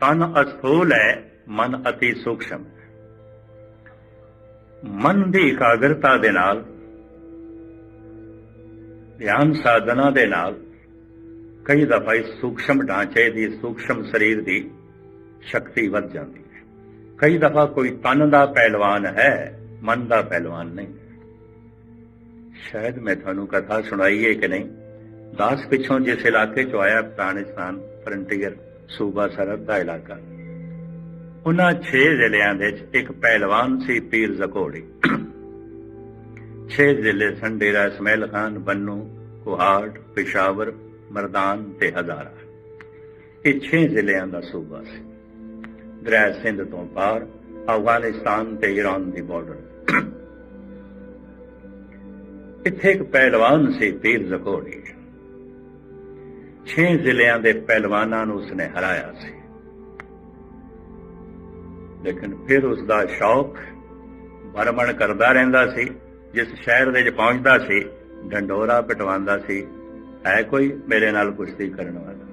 ਤਨ ਅਸਥੂਲ ਹੈ ਮਨ ਅਤੀ ਸੂਖਸ਼ਮ। ਹੈ ਮਨ ਦੀ ਇਕਾਗਰਤਾ ਦੇ ਨਾਲ, ਧਿਆਨ ਸਾਧਨਾ ਦੇ ਨਾਲ ਕਈ ਦਫਾ ਇਸ ਸੂਖਸ਼ਮ ਢਾਂਚੇ ਦੀ, ਸੂਖਸ਼ਮ ਸਰੀਰ ਦੀ ਸ਼ਕਤੀ ਵੱਧ ਜਾਂਦੀ ਹੈ। ਕਈ ਦਫਾ ਕੋਈ ਤਨ ਦਾ ਪਹਿਲਵਾਨ ਹੈ, ਮਨ ਦਾ ਪਹਿਲਵਾਨ ਨਹੀਂ। ਸ਼ਾਇਦ ਮੈਂ ਤੁਹਾਨੂੰ ਕਥਾ ਸੁਣਾਈ ਹੈ ਕਿ ਨਹੀਂ? ਦਾਸ ਪਿੱਛੋਂ ਜਿਸ ਇਲਾਕੇ ਚ ਆਇਆ ਅਫਗਾਨਿਸਤਾਨ ਫਰੰਟੀਅਰ। ਸੂਬਾ ਸਰਹੱਦ ਦਾ ਇਲਾਕਾ। ਉਹਨਾਂ 6 ਜ਼ਿਲ੍ਹਿਆਂ ਦੇ ਵਿੱਚ ਇੱਕ ਪਹਿਲਵਾਨ ਸੀ ਪੀਰ ਜ਼ਕੋੜੀ। 6 ਜ਼ਿਲ੍ਹੇ ਸਨ ਡੇਰਾ ਇਸਮਾਇਲ ਖਾਨ, ਬੰਨੂ, ਕੁਹਾੜ, ਪਿਸ਼ਾਵਰ, ਮਰਦਾਨ ਤੇ ਹਜ਼ਾਰਾ। ਇਹ 6 ਜ਼ਿਲ੍ਹਿਆਂ ਦਾ ਸੂਬਾ ਸੀ। ਦਰਿਆ ਸਿੰਧ ਤੋਂ ਪਾਰ ਅਫਗਾਨਿਸਤਾਨ ਤੇ ਈਰਾਨ ਦੀ ਬਾਰਡਰ ਇੱਥੇ ਇੱਕ ਪਹਿਲਵਾਨ ਸੀ ਪੀਰ ਜ਼ਕੋੜੀ। 6 ਜ਼ਿਲ੍ਹਿਆਂ ਦੇ ਪਹਿਲਵਾਨਾਂ ਨੂੰ ਉਸਨੇ ਹਰਾਇਆ ਸੀ। ਲੇਕਿਨ ਫਿਰ ਉਸ ਦਾ ਸ਼ੌਕ ਭਰਮਣ ਕਰਦਾ ਰਹਿੰਦਾ ਸੀ, ਜਿਸ ਸ਼ਹਿਰ ਦੇ ਵਿੱਚ ਪਹੁੰਚਦਾ ਸੀ, ਡੰਡੋਰਾ ਪਟਵਾਉਂਦਾ ਸੀ, ਹੈ ਕੋਈ ਮੇਰੇ ਨਾਲ ਕੁਸ਼ਤੀ ਕਰਨ ਵਾਲਾ?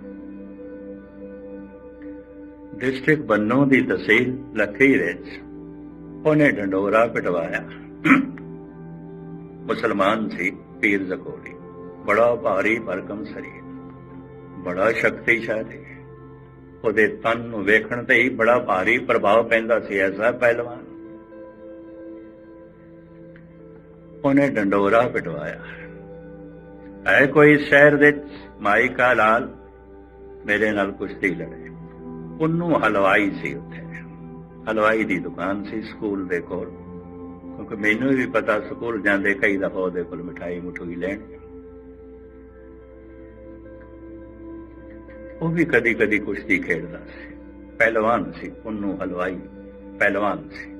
ਡਿਸਟ੍ਰਿਕਟ ਬੰਨੋ ਦੀ ਤਹਿਸੀਲ ਲੱਖੀ ਵਿੱਚ ਉਹਨੇ ਡੰਡੋਰਾ ਪਟਵਾਇਆ। ਮੁਸਲਮਾਨ ਸੀ ਪੀਰ ਜ਼ਕੋੜੀ ਬੜਾ ਭਾਰੀ ਭਰਕਮ ਸਰੀਰ ਬੜਾ ਸ਼ਕਤੀਸ਼ਾਲੀ ਉਹਦੇ ਤਨ ਨੂੰ ਵੇਖਣ ਤੇ ਹੀ ਬੜਾ ਭਾਰੀ ਪ੍ਰਭਾਵ ਪੈਂਦਾ ਸੀ ਐਸਾ ਪਹਿਲਵਾਨ। ਉਹਨੇ ਡੰਡੋਰਾ ਪਟਵਾਇਆ। ਹੈ ਕੋਈ ਸ਼ਹਿਰ ਦੇ ਮਾਈ ਕਾ ਲਾਲ ਮੇਰੇ ਨਾਲ ਕੁਸ਼ਤੀ ਲੜੇ। ਉਹਨੂੰ ਹਲਵਾਈ ਸੀ ਉੱਥੇ। ਹਲਵਾਈ ਦੀ ਦੁਕਾਨ ਸੀ ਸਕੂਲ ਦੇ ਕੋਲ। ਕਿਉਂਕਿ ਮੈਨੂੰ ਵੀ ਪਤਾ ਸਕੂਲ ਜਾਂਦੇ ਕਈ ਦਫਾ ਉਹਦੇ ਕੋਲ ਮਠਾਈ ਮੁਠੂਈ ਲੈਣ। ਉਹ ਵੀ ਕਦੀ ਕਦੀ ਕੁਸ਼ਤੀ ਖੇਡਦਾ ਸੀ। ਪਹਿਲਵਾਨ ਸੀ, ਉਹਨੂੰ ਹਲਵਾਈ ਪਹਿਲਵਾਨ ਸੀ।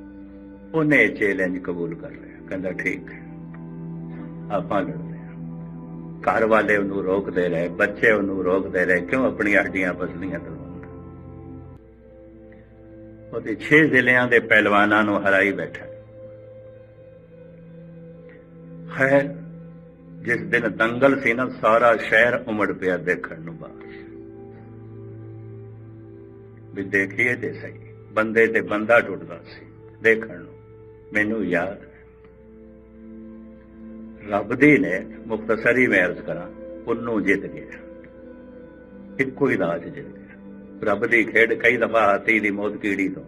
ਉਹਨੇ ਚੈਲੰਜ ਕਬੂਲ ਕਰ ਲਿਆ। ਕਹਿੰਦਾ, ਠੀਕ ਹੈ, ਆਪਾਂ ਲੜਦੇ ਹਾਂ। ਘਰ ਵਾਲੇ ਉਹਨੂੰ ਰੋਕਦੇ ਰਹੇ, ਬੱਚੇ ਉਹਨੂੰ ਰੋਕਦੇ ਰਹੇ, ਕਿਉਂ ਆਪਣੀਆਂ ਹੱਡੀਆਂ ਬਸਲੀਆਂ ਤਲਵਾਉਂਦਾ ਉਹਦੇ 6 ਜ਼ਿਲ੍ਹਿਆਂ ਦੇ ਪਹਿਲਵਾਨਾਂ ਨੂੰ ਹਰਾਈ ਬੈਠਾ। ਖੈਰ, ਜਿਸ ਦਿਨ ਦੰਗਲ ਸੀ ਨਾ, ਸਾਰਾ ਸ਼ਹਿਰ ਉਮੜ ਪਿਆ ਦੇਖਣ ਨੂੰ ਬਾਹਰ। ਵੀ ਦੇਖੀਏ ਤੇ ਸਹੀ। ਬੰਦੇ ਤੇ ਬੰਦਾ ਟੁੱਟਦਾ ਸੀ, ਦੇਖਣ ਨੂੰ। ਮੈਨੂੰ ਯਾਦ ਹੈ। ਰੱਬ ਦੀ ਨੇ ਮੁਖਤਸਰੀ ਮੈਂ ਅਰਜ਼ ਕਰਾਂ ਉਹਨੂੰ ਜਿੱਤ ਗਿਆ। ਇੱਕੋ ਹੀ ਜਿੱਤ ਗਿਆ। ਰੱਬ ਦੀ ਖੇਡ ਕਈ ਦਫਾ ਹਾਥੀ ਦੀ ਮੌਤ ਕੀੜੀ ਤੋਂ।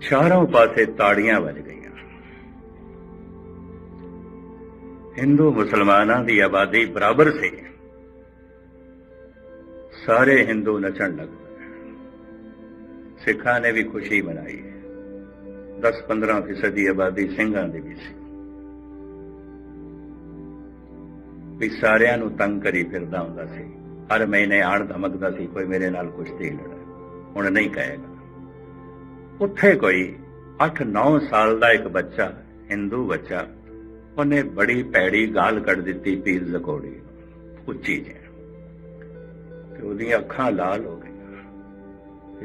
ਚਾਰੋਂ ਪਾਸੇ ਤਾੜੀਆਂ ਵੱਜ ਗਈਆਂ। ਹਿੰਦੂ ਮੁਸਲਮਾਨਾਂ ਦੀ ਆਬਾਦੀ ਬਰਾਬਰ ਸੀ। ਸਾਰੇ ਹਿੰਦੂ ਨੱਚਣ ਲੱਗ ਪਏ। ਸਿੱਖਾਂ ਨੇ ਵੀ ਖੁਸ਼ੀ ਮਨਾਈ 10-15 ਫੀਸਦੀ ਆਬਾਦੀ ਸਿੰਘਾਂ ਦੀ ਵੀ ਸੀ। ਵੀ ਸਾਰਿਆਂ ਨੂੰ ਤੰਗ ਕਰੀ ਫਿਰਦਾ ਹੁੰਦਾ ਸੀ। ਹਰ ਮਹੀਨੇ ਆਣ ਧਮਕਦਾ ਸੀ, ਕੋਈ ਮੇਰੇ ਨਾਲ ਕੁਸ਼ਤੀ ਲੜਾ ਹੁਣ ਨਹੀਂ ਕਹੇਗਾ। ਉੱਥੇ ਕੋਈ 8-9 ਸਾਲ ਦਾ ਇੱਕ ਬੱਚਾ ਹਿੰਦੂ ਬੱਚਾ, ਉਹਨੇ ਬੜੀ ਪੈੜੀ ਗਾਲ ਕੱਢ ਦਿੱਤੀ ਪੀਰ ਜ਼ਕੋੜੀ ਉੱਚੀ ਜਿਹੀ। ਤੇ ਉਹਦੀਆਂ ਅੱਖਾਂ ਲਾਲ ਹੋ ਗਈਆਂ।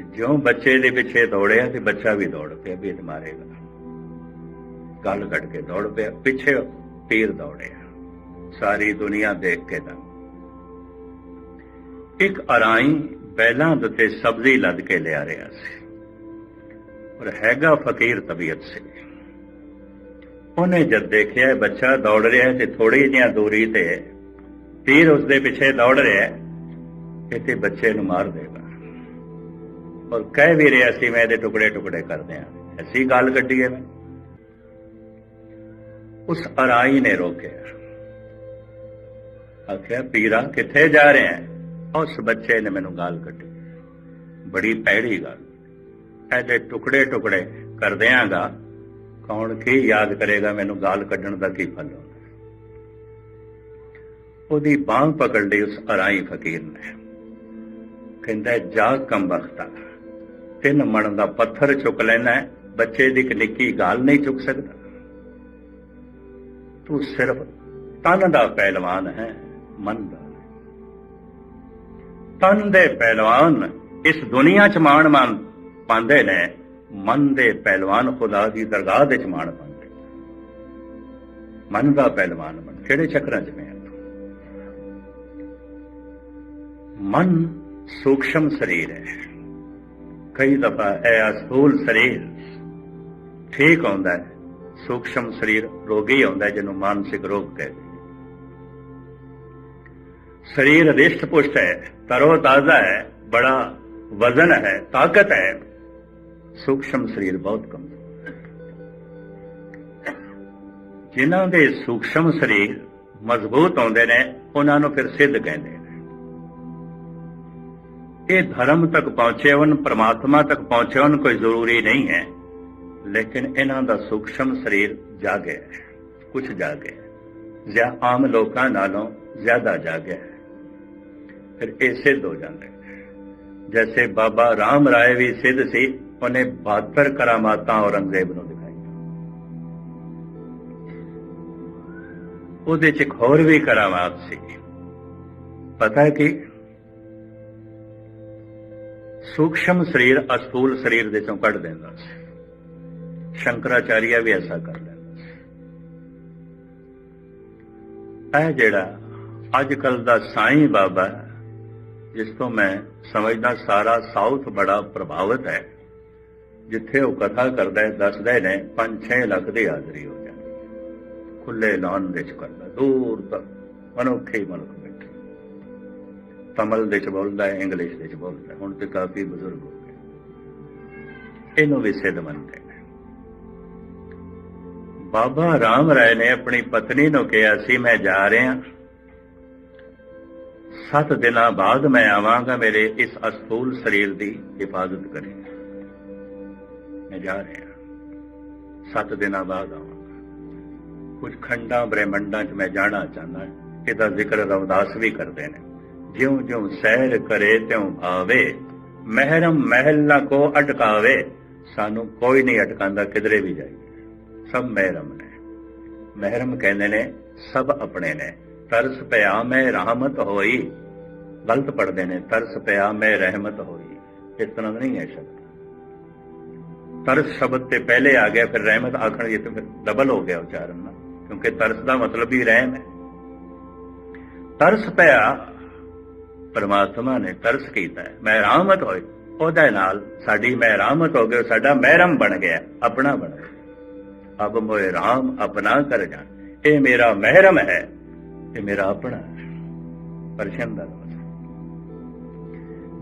ਜਿਉਂ ਬੱਚੇ ਦੇ ਪਿੱਛੇ ਦੌੜਿਆ ਤੇ ਬੱਚਾ ਵੀ ਦੌੜ ਪਿਆ ਵੀ ਇਹ ਮਾਰੇਗਾ ਗੱਲ ਕੱਢ ਕੇ ਦੌੜ ਪਿਆ, ਪਿੱਛੇ ਤੀਰ ਦੌੜਿਆ। ਸਾਰੀ ਦੁਨੀਆ ਦੇਖ ਕੇ ਤਾਂ। ਇੱਕ ਅਰਾਈ ਬੈਲਾਂ ਦੇ ਉੱਤੇ ਸਬਜ਼ੀ ਲੱਦ ਕੇ ਲਿਆ ਰਿਹਾ ਸੀ। ਔਰ ਹੈਗਾ ਫਕੀਰ ਤਬੀਅਤ ਸੀ। ਉਹਨੇ ਜਦ ਦੇਖਿਆ ਬੱਚਾ ਦੌੜ ਰਿਹਾ ਤੇ ਥੋੜੀ ਜਿਹੀ ਦੂਰੀ ਤੇ ਪੀਰ ਉਸਦੇ ਪਿੱਛੇ ਦੌੜ ਰਿਹਾ ਹੈ ਕਿਤੇ ਬੱਚੇ ਨੂੰ ਮਾਰ ਦੇਗਾ। ਔਰ ਕਹਿ ਵੀ ਰਿਹਾ ਸੀ, ਮੈਂ ਇਹਦੇ ਟੁਕੜੇ ਟੁਕੜੇ ਕਰਦੇ ਦਿਆਂ ਐਸੀ ਗੱਲ ਕੱਢੀ ਹੈ। ਉਸ ਅਰਾਈ ਨੇ ਰੋਕਿਆ। ਆਖਿਆ, ਪੀਰਾ, ਕਿੱਥੇ ਜਾ ਰਹੇ ਹੈ? ਉਸ ਬੱਚੇ ਨੇ ਮੈਨੂੰ ਗਾਲ ਕੱਢੀ। ਬੜੀ ਪੈੜੀ ਗੱਲ। ਇਹਦੇ ਟੁਕੜੇ ਟੁਕੜੇ ਕਰ ਦਿਆਂਗਾ ਕੌਣ ਕੀ ਯਾਦ ਕਰੇਗਾ ਮੈਨੂੰ ਗਾਲ ਕੱਢਣ ਦਾ ਕੀ ਫਲ ਹੋਣਾ? ਉਹਦੀ ਬਾਹ ਪਕੜ ਲਈ ਉਸ ਅਰਾਈ ਫਕੀਰ ਨੇ। ਕਹਿੰਦਾ ਜਾ ਕੰਬਖਤਾ ਤਿੰਨ ਮਣ ਦਾ ਪੱਥਰ ਚੁੱਕ ਲੈਣਾ ਬੱਚੇ ਦੀ ਇੱਕ ਨਿੱਕੀ ਗਾਲ ਨਹੀਂ ਚੁੱਕ ਸਕਦਾ। ਤੂੰ ਸਿਰਫ ਤਨ ਦਾ ਪਹਿਲਵਾਨ ਹੈ, ਮਨ ਦਾ। ਤਨ ਦੇ ਪਹਿਲਵਾਨ ਇਸ ਦੁਨੀਆ 'ਚ ਮਾਣ ਮਾਨ ਪਾਉਂਦੇ ਨੇ, ਮਨ ਦੇ ਪਹਿਲਵਾਨ ਖੁਦਾ ਦੀ ਦਰਗਾਹ ਦੇ 'ਚ ਮਾਣ ਪਾਉਂਦੇ ਮਨ ਦਾ ਪਹਿਲਵਾਨ ਬਣ, ਕਿਹੜੇ ਚੱਕਰਾਂ 'ਚ ਮੈਂ ਮਨ ਸੂਖਸ਼ਮ ਸਰੀਰ ਹੈ। ਕਈ ਦਫਾ ਇਹ ਅਸਥੂਲ ਸਰੀਰ ਠੀਕ ਆਉਂਦਾ ਹੈ, ਸੂਖਸ਼ਮ ਸਰੀਰ ਰੋਗੀ ਆਉਂਦਾ ਜਿਹਨੂੰ ਮਾਨਸਿਕ ਰੋਗ ਕਹਿੰਦੇ ਸਰੀਰ ਰਿਸ਼ਟ ਪੁਸ਼ਟ ਹੈ ਤਰੋ ਤਾਜ਼ਾ ਹੈ, ਬੜਾ ਵਜ਼ਨ ਹੈ, ਤਾਕਤ ਹੈ। ਸੂਖਸ਼ਮ ਸਰੀਰ ਬਹੁਤ ਕਮਜ਼ੋਰ ਹੈ। ਜਿਨ੍ਹਾਂ ਦੇ ਸੂਖਸ਼ਮ ਸਰੀਰ ਮਜ਼ਬੂਤ ਹੁੰਦੇ ਨੇ, ਉਹਨਾਂ ਨੂੰ ਫਿਰ ਸਿੱਧ ਕਹਿੰਦੇ ਨੇ ਇਹ ਧਰਮ ਤੱਕ ਪਹੁੰਚੇ ਹੋਣ, ਪ੍ਰਮਾਤਮਾ ਤੱਕ ਪਹੁੰਚੇ ਹੋਣ ਕੋਈ ਜ਼ਰੂਰੀ ਨਹੀਂ ਹੈ। ਲੇਕਿਨ ਇਹਨਾਂ ਦਾ ਸੂਖਸ਼ਮ ਸਰੀਰ ਜਾਗਿਆ ਕੁਝ ਜਾਗਿਆ ਜਾਂ ਆਮ ਲੋਕਾਂ ਨਾਲੋਂ ਜ਼ਿਆਦਾ ਜਾਗਿਆ ਫਿਰ ਇਹ ਸਿੱਧ ਹੋ ਜਾਂਦੇ। ਜੈਸੇ ਬਾਬਾ ਰਾਮ ਰਾਏ ਵੀ ਸਿੱਧ ਸੀ, ਉਹਨੇ 72 ਕਰਾਮਾਤਾਂ ਔਰੰਗਜ਼ੇਬ ਨੂੰ ਦਿਖਾਈਆਂ ਉਹਦੇ ਚ ਇੱਕ ਹੋਰ ਵੀ ਕਰਾਮਾਤ ਸੀ। ਪਤਾ ਹੈ ਕਿ? ਸੂਖਸ਼ਮ ਸਰੀਰ ਅਸਥੂਲ ਸਰੀਰ ਦੇ ਚੋਂ ਕੱਢ ਦਿੰਦਾ ਸੀ। ਸ਼ੰਕਰਾਚਾਰੀਆ ਵੀ ਐਸਾ ਕਰ ਲੈਂਦਾ ਇਹ ਜਿਹੜਾ ਅੱਜ ਕੱਲ ਦਾ ਸਾਈਂ ਬਾਬਾ ਜਿਸ ਤੋਂ ਮੈਂ ਸਮਝਦਾ ਸਾਰਾ ਸਾਊਥ ਬੜਾ ਪ੍ਰਭਾਵਿਤ ਹੈ, ਜਿੱਥੇ ਉਹ ਕਥਾ ਕਰਦਾ ਹੈ, ਦੱਸਦਾ ਨੇ 5-6 ਲੱਖ ਦੀ ਹਾਜ਼ਰੀ ਹੋ ਜਾਂਦੀ ਹੈ ਖੁੱਲੇ ਲਾਨ ਵਿੱਚ ਕਰਦਾ, ਦੂਰ ਤੱਕ, ਮਨੁੱਖੇ ਮਨੁੱਖ ਤਮਲ ਦੇ ਚ ਬੋਲਦਾ ਹੈ, ਇੰਗਲਿਸ਼ ਦੇ ਚ ਬੋਲਦਾ ਹੁਣ ਤੇ ਕਾਫੀ ਬਜ਼ੁਰਗ ਹੋ ਗਏ। ਇਹਨੂੰ ਵੀ ਸਿੱਧ ਮੰਨਦੇ ਨੇ। ਬਾਬਾ ਰਾਮ ਰਾਏ ਨੇ ਆਪਣੀ ਪਤਨੀ ਨੂੰ ਕਿਹਾ ਸੀ, ਮੈਂ ਜਾ ਰਿਹਾ ਸੱਤ ਦਿਨਾਂ ਬਾਅਦ ਮੈਂ ਆਵਾਂਗਾ, ਮੇਰੇ ਇਸ ਅਸਥੂਲ ਸਰੀਰ ਦੀ ਹਿਫਾਜ਼ਤ ਕਰੇ। ਮੈਂ ਜਾ ਰਿਹਾ ਸੱਤ ਦਿਨਾਂ ਬਾਅਦ ਆਵਾਂਗਾ। ਕੁਝ ਖੰਡਾਂ ਬ੍ਰਹਿਮੰਡਾਂ 'ਚ ਮੈਂ ਜਾਣਾ ਚਾਹੁੰਦਾ ਇਹਦਾ ਜ਼ਿਕਰ ਰਵਦਾਸ ਵੀ ਕਰਦੇ ਨੇ। ਜਿਉਂ ਜਿਉਂ ਸੈਰ ਕਰੇ ਤਿਉ ਭਾਵੇ ਮਹਿਰਮ ਮਹਿਲ ਨਾ ਕੋ ਅਟਕਾਵੇ, ਸਾਨੂੰ ਕੋਈ ਨਹੀਂ ਅਟਕਾਉਂਦਾ, ਕਿਧਰੇ ਵੀ ਜਾਈਏ। ਸਭ ਮਹਿਰਮ ਨੇ। ਮਹਿਰਮ ਕਹਿੰਦੇ ਨੇ, ਸਭ ਆਪਣੇ ਨੇ। ਤਰਸ ਪਿਆ ਮੈਂ ਰਹਿਮਤ ਹੋਈ। ਗਲਤ ਪੜਦੇ ਨੇ, ਤਰਸ ਪਿਆ ਮੈਂ ਰਹਿਮਤ ਹੋਈ। ਇਸ ਤਰ੍ਹਾਂ ਦਾ ਨਹੀਂ ਹੈ ਸ਼ਬਦ। ਤਰਸ ਸ਼ਬਦ ਤੇ ਪਹਿਲੇ ਆ ਗਿਆ, ਫਿਰ ਰਹਿਮਤ ਆਖਣ ਜੇ ਤਾਂ ਫਿਰ ਡਬਲ ਹੋ ਗਿਆ ਉਚਾਰਨ ਨਾ। ਕਿਉਂਕਿ ਤਰਸ ਦਾ ਮਤਲਬ ਹੀ ਰਹਿਮ ਹੈ। ਤਰਸ ਪਿਆ ਪਰਮਾਤਮਾ ਨੇ ਤਰਸ ਕੀਤਾ ਮੈਂ ਰਹਿਮਤ ਹੋਈ ਉਹਦੇ ਨਾਲ ਸਾਡੀ ਮੈਂ ਰਹਿਮਤ ਹੋ ਗਈ ਸਾਡਾ ਮਹਿਰਮ ਬਣ ਗਿਆ, ਆਪਣਾ ਬਣ ਗਿਆ। ਅਬ ਮੋਏ ਰਾਮ ਆਪਣਾ ਕਰ ਜਾਣ। ਇਹ ਮੇਰਾ ਮਹਿਰਮ ਹੈ, ਇਹ ਮੇਰਾ ਆਪਣਾ ਪਰਸ਼ਨ ਦਾ ਲਫ਼ਜ਼।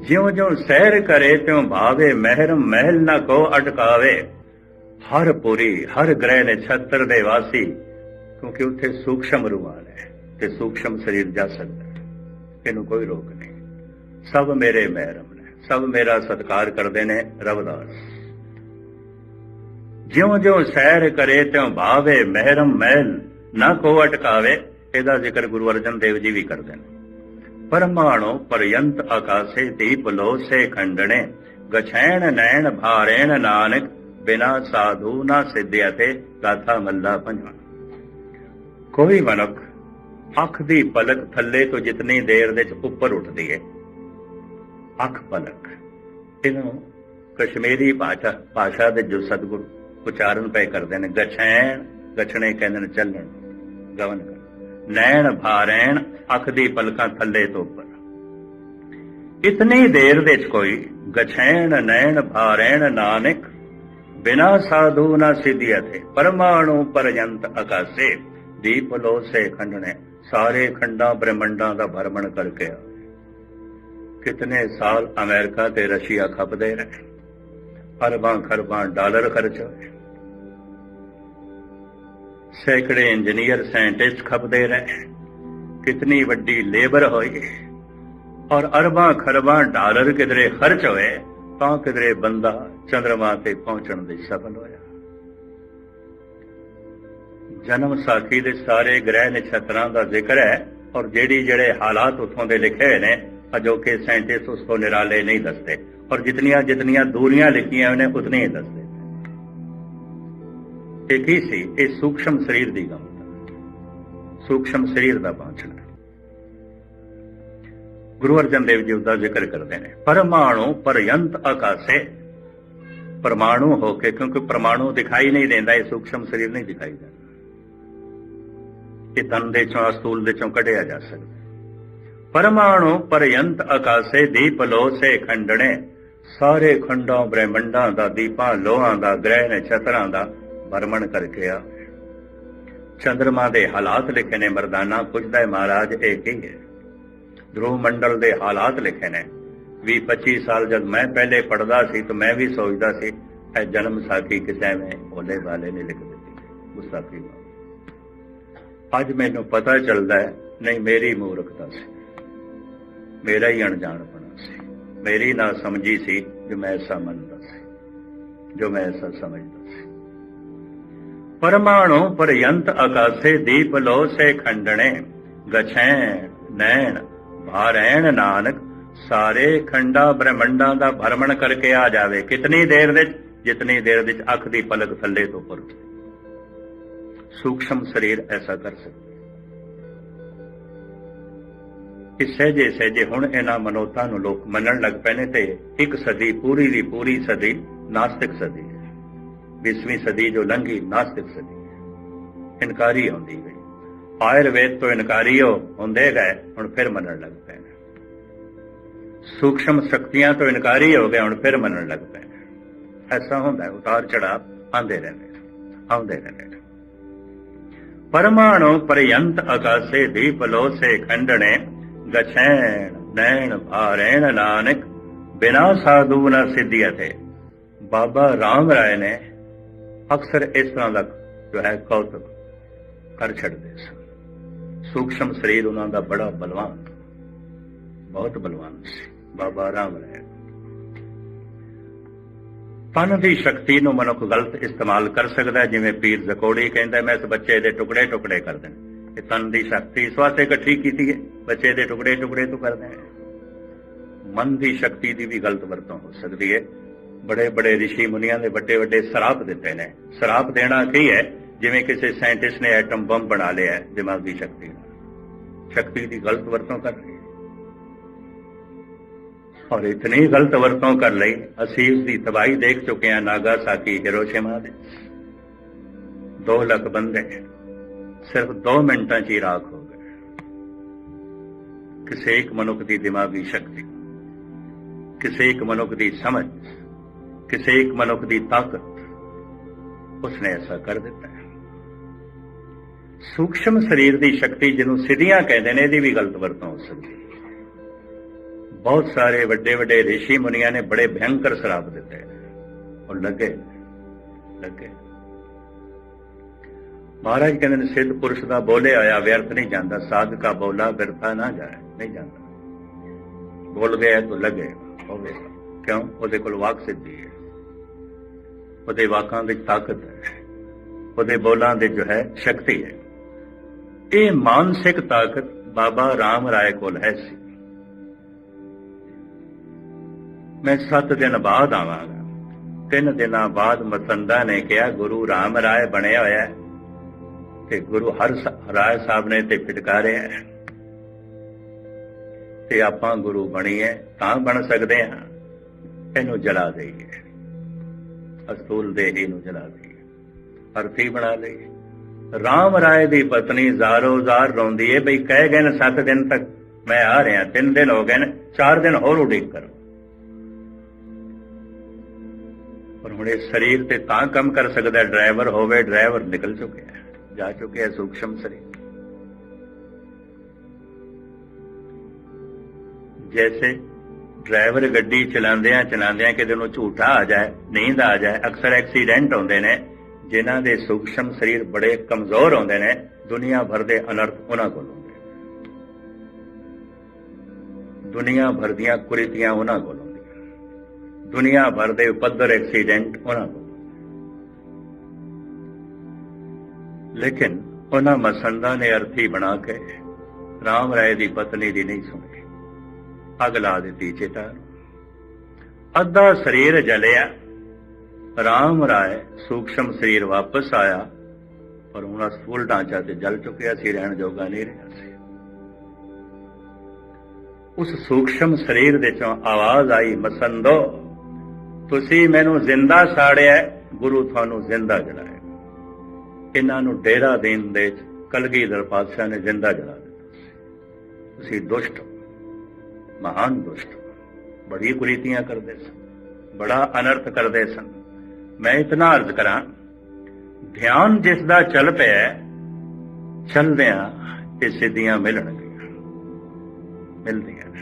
ਜਿਉਂ ਜਿਉਂ ਸਹਿਰ ਕਰੇ, ਤਿਉ ਭਾਵੇ ਮਹਿਰਮ ਮਹਿਲ ਨਾ ਕੋ ਅਟਕਾਵੇ। ਹਰ ਪੁਰੀ, ਹਰ ਗ੍ਰਹਿ ਨੇ ਛੱਤਰ ਦੇ ਵਾਸੀ, ਕਿਉਂਕਿ ਉੱਥੇ ਸੂਖਸ਼ਮ ਰੂਹਾਨ ਹੈ ਤੇ ਸੂਖਸ਼ਮ ਸਰੀਰ ਜਾ ਸਕਦਾ ਇਹਨੂੰ ਕੋਈ ਰੋਕ ਨਹੀਂ। ਸਭ ਮੇਰੇ ਮਹਿਰਮ ਨੇ, ਸਭ ਮੇਰਾ ਸਤਿਕਾਰ ਕਰਦੇ ਨੇ ਰਵਦਾਸ। ਜਿਉਂ ਜਿਉਂ ਸੈਰ ਕਰੇ, ਤਿਉਂ ਭਾਵੇ ਮਹਿਰਮ ਮਹਿਲ ਨਾ ਕੋ ਅਟਕਾਵੇ, ਇਹਦਾ ਜ਼ਿਕਰ ਗੁਰੂ ਅਰਜਨ ਦੇਵ ਜੀ ਵੀ ਕਰਦੇ ਨੇ। ਪਰਮਾਣੋ ਪਰਯੰਤ ਆਕਾਸੇ ਦੀਪ ਲੋਸੇ ਖੰਡਣੇ, ਗਛੈਣ ਨੈਣ ਭਾਰੇਣ ਨਾਨਕ, ਬਿਨਾ ਸਾਧੂ ਨਾ ਸਿੱਧਿਆ ਤੇ ਗਾਥਾ ਮੱਲਾ ਪੰਜਵਾਂ ਕੋਈ ਮਨੁੱਖ ਅੱਖ ਦੀ ਪਲਕ ਥੱਲੇ ਤੋਂ ਜਿਤਨੀ ਦੇਰ ਦੇ ਚ ਉੱਪਰ ਉੱਠਦੀ ਹੈ ਅੱਖ ਪਲਕ। ਇਹਨੂੰ ਕਸ਼ਮੀਰੀ ਭਾਸ਼ਾ ਭਾਸ਼ਾ ਦੇ ਜੋ ਸਤਿਗੁਰ ਉਚਾਰਨ ਪਏ ਕਰਦੇ ਨੇ, ਗਛੈਣ, ਗਛਣੇ ਕਹਿੰਦੇ ਨੇ, ਚੱਲਣ, ਗਵਨ ਕਰ ਨੈਣ, ਭਾਰੈਣ, ਅੱਖ ਦੀ ਪਲਕਾਂ ਥੱਲੇ ਤੋਂ ਉੱਪਰ। ਇਤਨੀ ਦੇਰ ਦੇ ਚ ਕੋਈ ਗਛੈਣ, ਨੈਣ, ਭਾਰੈਣ, ਨਾਨਕ ਬਿਨਾ ਸਾਧੂ ਨਾ ਸਿਧਿਆ ਥੇ ਪਰਮਾਣੂ ਪਰਜੰਤ ਆਕਾਸੇ ਦੀਪ ਲੋਸੇ ਖੰਡਣੇ। ਸਾਰੇ ਖੰਡਾਂ ਬ੍ਰਹਮੰਡਾਂ ਦਾ ਭਰਮਣ ਕਰਕੇ ਆ। ਕਿਤਨੇ ਸਾਲ ਅਮਰੀਕਾ ਤੇ ਰਸ਼ੀਆ ਖਪਦੇ ਰਹੇ। ਅਰਬਾਂ ਖਰਬਾਂ ਡਾਲਰ ਖਰਚ ਹੋਏ। ਸੈਂਕੜੇ ਇੰਜੀਨੀਅਰ ਸਾਇੰਟਿਸਟ ਖਪਦੇ ਰਹੇ। ਕਿਤਨੀ ਵੱਡੀ ਲੇਬਰ ਹੋਈ। ਔਰ ਅਰਬਾਂ ਖਰਬਾਂ ਡਾਲਰ ਕਿਧਰੇ ਖਰਚ ਹੋਏ, ਤਾਂ ਕਿਧਰੇ ਬੰਦਾ ਚੰਦਰਮਾ ਤੇ ਪਹੁੰਚਣ ਦੇ ਸਫਲ ਹੋਇਆ। ਜਨਮ ਸਾਖੀ ਦੇ ਸਾਰੇ ਗ੍ਰਹਿ ਨਛੱਤਰਾਂ ਦਾ ਜ਼ਿਕਰ ਹੈ ਔਰ ਜਿਹੜੀ ਜਿਹੜੇ ਹਾਲਾਤ ਉਥੋਂ ਦੇ ਲਿਖੇ ਹੋਏ ਨੇ ਅਜੋਕੇ ਸਾਇੰਟਿਸਟ ਉਸ ਤੋਂ ਨਿਰਾਲੇ ਨਹੀਂ ਦੱਸਦੇ। ਔਰ ਜਿਤਨੀਆਂ ਜਿਤਨੀਆਂ ਦੂਰੀਆਂ ਲਿਖੀਆਂ ਉਹਨੇ ਉਤਨੇ ਹੀ ਦੱਸਦੇ। ਇਹ ਕੀ ਸੀ, ਇਹ ਸੂਖਸ਼ਮ ਸਰੀਰ ਦੀ ਗੱਲ। ਸੂਖਸ਼ਮ ਸਰੀਰ ਦਾ ਪਹੁੰਚਣਾ ਗੁਰੂ ਅਰਜਨ ਦੇਵ ਜੀ ਦਾ ਜ਼ਿਕਰ ਕਰਦੇ ਨੇ, ਪਰਮਾਣੂ ਪਰਯੰਤ ਆਕਾਸੇ। ਪਰਮਾਣੂ ਹੋ ਕੇ, ਕਿਉਂਕਿ ਪਰਮਾਣੂ ਦਿਖਾਈ ਨਹੀਂ ਦਿੰਦਾ, ਇਹ ਸੂਖਸ਼ਮ ਸਰੀਰ ਨਹੀਂ ਦਿਖਾਈ ਦਿੰਦਾ। ਇਹ ਤਨ ਦੇ ਚੋਂ ਅਸਤੂਲ ਦੇ ਚੋਂ ਕੱਢਿਆ ਜਾ ਸਕਦਾ ਪਰਮਾਣੂ ਪਰਯੰਤ ਆਕਾਸੇ ਦੀਪ ਲੋ ਸੇ ਖੰਡਣੇ। ਸਾਰੇ ਖੰਡਾਂ ਬ੍ਰਹਿਮੰਡਾਂ ਦਾ ਦੀਪਾਂ ਲੋਹਾਂ ਦਾ ਗ੍ਰਹਿ ਨਛਤਰਾਂ ਦਾ ਵਰਮਣ ਕਰਕੇ ਆ। ਚੰਦਰਮਾ ਦੇ ਹਾਲਾਤ ਲਿਖੇ ਨੇ, ਮਰਦਾਨਾ ਪੁੱਛਦਾ ਮਹਾਰਾਜ, ਇਹ ਕੀ ਹੈ? ਧਰੁਵ ਮੰਡਲ ਦੇ ਹਾਲਾਤ ਲਿਖੇ ਨੇ 20 25 ਸਾਲ ਜਦ ਮੈਂ ਪਹਿਲੇ ਪੜਦਾ ਸੀ ਤਾਂ ਮੈਂ ਵੀ ਸੋਚਦਾ ਸੀ, ਇਹ ਜਨਮ ਸਾਖੀ ਕਿਸੇ ਨੇ ਉਹਦੇ ਵਾਲੇ ਨੇ ਲਿਖ ਦਿੱਤੀ। ਗੁਸਤਾਖੀ ਅੱਜ ਮੈਨੂੰ ਪਤਾ ਚੱਲਦਾ ਹੈ, ਨਹੀਂ ਮੇਰੀ ਮੂਰਖਤਾ ਸੀ। ਮੇਰਾ ਹੀ ਅਣਜਾਣਪਣਾ ਸੀ। ਮੇਰੀ ਨਾ ਸਮਝੀ ਸੀ ਜੋ ਮੈਂ ਐਸਾ ਮੰਨਦਾ ਸੀ, ਜੋ ਮੈਂ ਐਸਾ ਸਮਝਦਾ ਸੀ। ਪਰਮਾਣੂ ਪਰਯੰਤ ਆਕਾਸੇ ਦੀਪ ਲੋ ਸੇ ਖੰਡਣੇ, ਗਛੈਣ, ਨੈਣ, ਭਾਰੈਣ ਨਾਨਕ, ਸਾਰੇ ਖੰਡਾ ਬ੍ਰਹਮੰਡਾਂ ਦਾ ਭਰਮਣ ਕਰਕੇ ਆ ਜਾਵੇ। ਕਿਤਨੀ ਦੇਰ ਵਿੱਚ, ਜਿਤਨੀ ਦੇਰ ਵਿੱਚ ਅੱਖ ਦੀ ਪਲਕ ਥੱਲੇ ਤੋਂ ਉੱਪਰ ਉੱਠੇ ਸੂਖਸ਼ਮ ਸਰੀਰ ਐਸਾ ਕਰ ਸਕਦਾ ਕਿ ਸਹਿਜੇ ਸਹਿਜੇ ਹੁਣ ਇਹਨਾਂ ਮਨੋਤਾਂ ਨੂੰ ਲੋਕ ਮੰਨਣ ਲੱਗ ਪਏ ਨੇ ਤੇ ਇੱਕ ਸਦੀ ਪੂਰੀ ਦੀ ਪੂਰੀ ਸਦੀ ਨਾਸਤਿਕ ਸਦੀ ਹੈ। 20ਵੀਂ ਸਦੀ ਜੋ ਲੰਘੀ ਨਾਸਤਿਕ ਸਦੀ ਹੈ। ਇਨਕਾਰੀ ਹੁੰਦੀ ਗਈ। ਆਯੁਰਵੇਦ ਤੋਂ ਇਨਕਾਰੀ ਹੋ ਹੁੰਦੇ ਗਏ ਹੁਣ ਫਿਰ ਮੰਨਣ ਲੱਗ ਪਏ ਨੇ। ਸ਼ਕਤੀਆਂ ਤੋਂ ਇਨਕਾਰੀ ਹੋ ਗਏ ਹੁਣ ਫਿਰ ਮੰਨਣ ਲੱਗ ਪਏ ਐਸਾ ਹੁੰਦਾ ਉਤਾਰ ਚੜਾਅ ਆਉਂਦੇ ਰਹਿੰਦੇ ਨੇ, ਆਉਂਦੇ ਰਹਿੰਦੇ ਨੇ। ਪਰਮਾਣੂ ਪਰਯੰਤ ਆਕਾਸੇ ਦੀਪ ਲੋ ਸੇ ਖੰਡਣੇ, ਗਛੈਣ, ਨੈਣ ਭਾਰੈਣ ਨਾਨਕ, ਬਿਨਾ ਸਾਧੂ ਨ ਬਾਬਾ ਰਾਮ ਰਾਏ ਨੇ ਅਕਸਰ ਇਸ ਤਰ੍ਹਾਂ ਦਾ ਜੋ ਹੈ ਕੌਤਕ ਕਰ ਛੱਡਦੇ ਸਨ ਸੂਖਸ਼ਮ ਸਰੀਰ ਉਹਨਾਂ ਦਾ ਬੜਾ ਬਲਵਾਨ, ਬਹੁਤ ਬਲਵਾਨ ਸੀ ਬਾਬਾ ਰਾਮ ਰਾਏ ਤਨ ਦੀ ਸ਼ਕਤੀ ਨੂੰ ਮਨੁੱਖ ਗਲਤ ਇਸਤੇਮਾਲ ਕਰ ਸਕਦਾ ਜਿਵੇਂ ਪੀਰ ਜ਼ਕੋੜੀ ਕਹਿੰਦਾ, ਮੈਂ ਇਸ ਬੱਚੇ ਦੇ ਟੁਕੜੇ ਟੁਕੜੇ ਕਰ ਦੇਣ ਇਹ ਤਨ ਦੀ ਸ਼ਕਤੀ ਇਸ ਵਾਸਤੇ ਇਕੱਠੀ ਕੀਤੀ ਹੈ, ਬੱਚੇ ਦੇ ਟੁਕੜੇ ਟੁਕੜੇ ਤੋਂ ਕਰਦੇ ਹੈ। ਮਨ ਦੀ ਸ਼ਕਤੀ ਦੀ ਵੀ ਗਲਤ ਵਰਤੋਂ ਹੋ ਸਕਦੀ ਹੈ। ਬੜੇ ਬੜੇ ઋષਿ ਮੁਨੀਆਂ ਦੇ ਵੱਡੇ ਵੱਡੇ ਸਰਾਪ ਦਿੱਤੇ ਨੇ। ਸਰਾਪ ਦੇਣਾ ਕੀ ਹੈ? ਜਿਵੇਂ ਕਿਸੇ ਸਾਇੰਟਿਸਟ ਨੇ ਐਟਮ ਬੰਬ ਬਣਾ ਲਿਆ ਹੈ, ਦਿਮਾਗੀ ਸ਼ਕਤੀ ਨਾਲ। ਸ਼ਕਤੀ ਦੀ ਗਲਤ ਵਰਤੋਂ ਕਰ ਰਹੀ ਹੈ। ਔਰ ਇਤਨੀ ਗਲਤ ਵਰਤੋਂ ਕਰ ਲਈ, ਅਸੀਂ ਉਸ ਦੀ ਤਬਾਹੀ ਦੇਖ ਚੁੱਕੇ ਹਾਂ ਨਾਗਾਸਾਕੀ ਹਿਰੋਸ਼ਿਮਾ ਦੇ। 2 ਲੱਖ ਬੰਦੇ ਸਿਰਫ 2 ਮਿੰਟਾਂ 'ਚ ਹੀ ਰਾਖ ਹੋ ਗਏ। ਕਿਸੇ ਇੱਕ ਮਨੁੱਖ ਦੀ ਦਿਮਾਗੀ ਸ਼ਕਤੀ, ਕਿਸੇ ਇੱਕ ਮਨੁੱਖ ਦੀ ਸਮਝ, ਕਿਸੇ ਇੱਕ ਮਨੁੱਖ ਦੀ ਤਾਕਤ, ਉਸਨੇ ਐਸਾ ਕਰ ਦਿੱਤਾ ਹੈ। ਸਰੀਰ ਦੀ ਸ਼ਕਤੀ ਜਿਹਨੂੰ ਸਿੱਧੀਆਂ ਕਹਿੰਦੇ ਨੇ, ਇਹਦੀ ਵੀ ਗਲਤ ਵਰਤੋਂ ਹੋ ਸਕਦੀ ਬਹੁਤ ਸਾਰੇ ਵੱਡੇ ਵੱਡੇ ઋષਿ ਮੁਨੀਆਂ ਨੇ ਬੜੇ ਭਿਆੰਕਰ ਸਰਾਪ ਦਿੱਤੇ। ਔਰ ਲੱਗੇ ਲੱਗੇ। ਮਹਾਰਾਜ ਕਹਿੰਦੇ ਨੇ, ਸਿੱਧ ਪੁਰਸ਼ ਦਾ ਬੋਲੇ ਆਇਆ ਵਿਅਰਥ ਨਹੀਂ ਜਾਂਦਾ, ਸਾਧਕਾ ਬੋਲਾ ਵਿਰਥਾ ਨਾ ਜਾਏ, ਨਹੀਂ ਜਾਂਦਾ। ਬੋਲ ਗਏ ਤਾਂ ਲੱਗੇ ਹੋਵੇ ਕਿਉਂ? ਉਹਦੇ ਕੋਲ ਵਾਕ ਸਿੱਧੀ ਹੈ। ਉਹਦੇ ਵਾਕਾਂ ਵਿੱਚ ਤਾਕਤ ਹੈ। ਉਹਦੇ ਬੋਲਾਂ ਦੇ ਜੋ ਹੈ, ਸ਼ਕਤੀ ਹੈ। ਇਹ ਮਾਨਸਿਕ ਤਾਕਤ ਬਾਬਾ ਰਾਮ ਰਾਏ ਕੋਲ ਹੈ ਸੀ। ਮੈਂ 7 ਦਿਨ ਬਾਅਦ ਆਵਾਂਗਾ। ਤਿੰਨ ਦਿਨਾਂ ਬਾਅਦ ਮਸੰਦਾ ਨੇ ਕਿਹਾ, ਗੁਰੂ ਰਾਮ ਰਾਏ ਬਣਿਆ ਹੋਇਆ ਤੇ ਗੁਰੂ ਹਰ ਰਾਏ ਸਾਹਿਬ ਨੇ ਤੇ ਫਿਟਕਾਰਿਆ ਹੈ। ਤੇ ਆਪਾਂ ਗੁਰੂ ਬਣੀਏ ਤਾਂ ਬਣ ਸਕਦੇ ਹਾਂ। ਇਹਨੂੰ ਜਲਾ ਦੇਈਏ। ਅਸਤੂਲ ਦੇਹੀ ਨੂੰ ਜਲਾ ਦੇਈਏ। ਅਰਥੀ ਬਣਾ ਲਈਏ। ਰਾਮ ਰਾਏ ਦੀ ਪਤਨੀ ਜ਼ਾਰੋ ਜ਼ਾਰ ਰੋਂਦੀ ਏ, ਬਈ ਕਹਿ ਗਏ ਨੇ 7 ਦਿਨ ਤੱਕ। ਮੈਂ ਆ ਰਿਹਾ 3 ਦਿਨ ਹੋ ਗਏ ਨੇ 4 ਦਿਨ ਹੋਰ ਉਡੀਕ ਕਰੋ। ਹੁਣ ਇਹ ਸਰੀਰ ਤੇ ਤਾਂ ਕੰਮ ਕਰ ਸਕਦਾ ਡਰਾਈਵਰ ਹੋਵੇ, ਡਰਾਈਵਰ ਨਿਕਲ ਚੁੱਕਿਆ ਜਾ ਚੁੱਕਿਆ ਹੈ ਸੂਖਸ਼ਮ ਸਰੀਰ। ਜੈਸੇ ਡਰਾਈਵਰ ਗੱਡੀ ਚਲਾਉਂਦਿਆਂ ਚਲਾਉਂਦਿਆਂ ਕਿਤੇ ਨੂੰ ਝੂਠਾ ਆ ਜਾਏ, ਨੀਂਦ ਆ ਜਾਏ, ਅਕਸਰ ਐਕਸੀਡੈਂਟ ਹੁੰਦੇ ਨੇ, ਜਿਨ੍ਹਾਂ ਦੇ ਸੂਖਸ਼ਮ ਸਰੀਰ ਬੜੇ ਕਮਜ਼ੋਰ ਹੁੰਦੇ ਨੇ, ਦੁਨੀਆ ਭਰ ਦੇ ਅਨਰਥ ਉਹਨਾਂ ਕੋਲ ਹੁੰਦੇ ਦੁਨੀਆ ਭਰ ਦੀਆਂ ਕੁਰੀਤੀਆਂ ਉਹਨਾਂ ਕੋਲ ਦੁਨੀਆ ਭਰ ਦੇ ਉਪਦਰ ਐਕਸੀਡੈਂਟ ਉਹਨਾਂ ਕੋਲ। ਲੇਕਿਨ ਉਹਨਾਂ ਮਸੰਦਾਂ ਨੇ ਅਰਥੀ ਬਣਾ ਕੇ ਰਾਮ ਰਾਏ ਦੀ ਪਤਨੀ ਦੀ ਨਹੀਂ ਸੁਣੀ। ਅੱਗ ਲਾ ਦਿੱਤੀ ਚੇਤਾ। ਅੱਧਾ ਸਰੀਰ ਜਲਿਆ। ਰਾਮ ਰਾਏ ਸੂਖਸ਼ਮ ਸਰੀਰ ਵਾਪਸ ਆਇਆ। ਪਰ ਉਹਨਾਂ ਸਥੂਲ ਢਾਂਚਾ ਤੇ ਜਲ ਚੁੱਕਿਆ ਸੀ, ਰਹਿਣ ਜੋਗਾ ਨਹੀਂ ਰਿਹਾ ਸੀ। ਉਸ ਸੂਖਸ਼ਮ ਸਰੀਰ ਦੇ ਚੋਂ ਆਵਾਜ਼ ਆਈ, ਮਸੰਦੋ। ਤੁਸੀਂ ਮੈਨੂੰ ਜ਼ਿੰਦਾ ਸਾੜਿਆ ਗੁਰੂ ਤੁਹਾਨੂੰ ਜ਼ਿੰਦਾ ਜਲਾਇਆ ਇਹਨਾਂ ਨੂੰ ਡੇਰਾ ਦੇਣ ਦੇ ਚ ਕਲਗੀਧਰ ਪਾਤਸ਼ਾਹ ਨੇ ਜ਼ਿੰਦਾ ਜਲਾ ਦਿੱਤਾ। ਤੁਸੀਂ ਦੁਸ਼ਟ ਹੋ, ਮਹਾਨ ਦੁਸ਼ਟ ਬੜੀ ਕੁਰੀਤੀਆਂ ਕਰਦੇ ਸਨ, ਬੜਾ ਅਨਰਥ ਕਰਦੇ ਸਨ। ਮੈਂ ਇਤਨਾ ਅਰਜ਼ ਕਰਾਂ, ਧਿਆਨ ਜਿਸ ਦਾ ਚੱਲ ਪਿਆ ਚੱਲਦਿਆਂ ਇਹ ਸਿੱਧੀਆਂ ਮਿਲਣਗੀਆਂ, ਮਿਲਦੀਆਂ ਨੇ।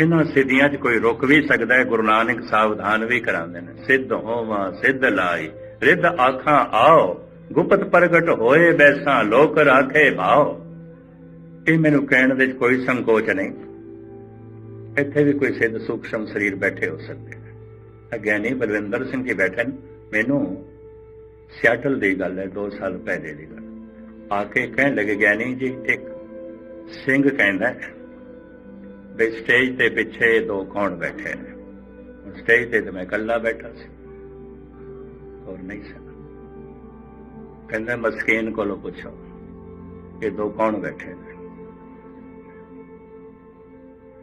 ਇਹਨਾਂ ਸਿੱਧੀਆਂ 'ਚ ਕੋਈ ਰੁਕ ਵੀ ਸਕਦਾ ਹੈ, ਗੁਰੂ ਨਾਨਕ ਸਾਵਧਾਨ ਵੀ ਕਰਾਉਂਦੇ ਨੇ। ਸਿੱਧ ਹੋਵਾਂ, ਸਿੱਧ ਲਾਈ, ਰਿੱਧ ਆਖਾਂ, ਆਓ, ਗੁਪਤ ਪ੍ਰਗਟ ਹੋਏ ਬੈਸਾਂ, ਲੋਕ ਰਾਖੇ ਭਾਓ। ਇਹ ਮੈਨੂੰ ਕਹਿਣ ਦੇ ਕੋਈ ਸੰਕੋਚ ਨਹੀਂ। ਇੱਥੇ ਵੀ ਕੋਈ ਸਿੱਧ ਸੂਖਸ਼ਮ ਸਰੀਰ ਬੈਠੇ ਹੋ ਸਕਦੇ ਨੇ। ਅਗਿਆਨੀ ਬਲਵਿੰਦਰ ਸਿੰਘ ਜੀ ਬੈਠੇ ਨੇ। ਮੈਨੂੰ ਸਿਆਟਲ ਦੀ ਗੱਲ ਹੈ 2 ਸਾਲ ਪਹਿਲੇ ਦੀ ਗੱਲ। ਆ ਕੇ ਕਹਿਣ ਲੱਗੇ, ਗਿਆਨੀ ਜੀ, ਇੱਕ ਸਿੰਘ ਕਹਿੰਦਾ ਵੀ ਸਟੇਜ ਤੇ ਪਿੱਛੇ ਦੋ ਕੌਣ ਬੈਠੇ ਨੇ? ਸਟੇਜ ਤੇ ਤਾਂ ਮੈਂ ਇਕੱਲਾ ਬੈਠਾ ਸੀ। ਹੋਰ ਨਹੀਂ ਸੀ। ਕਹਿੰਦਾ, ਮਸਕੀਨ ਕੋਲੋਂ ਪੁੱਛੋ ਇਹ ਦੋ ਕੌਣ ਬੈਠੇ ਨੇ?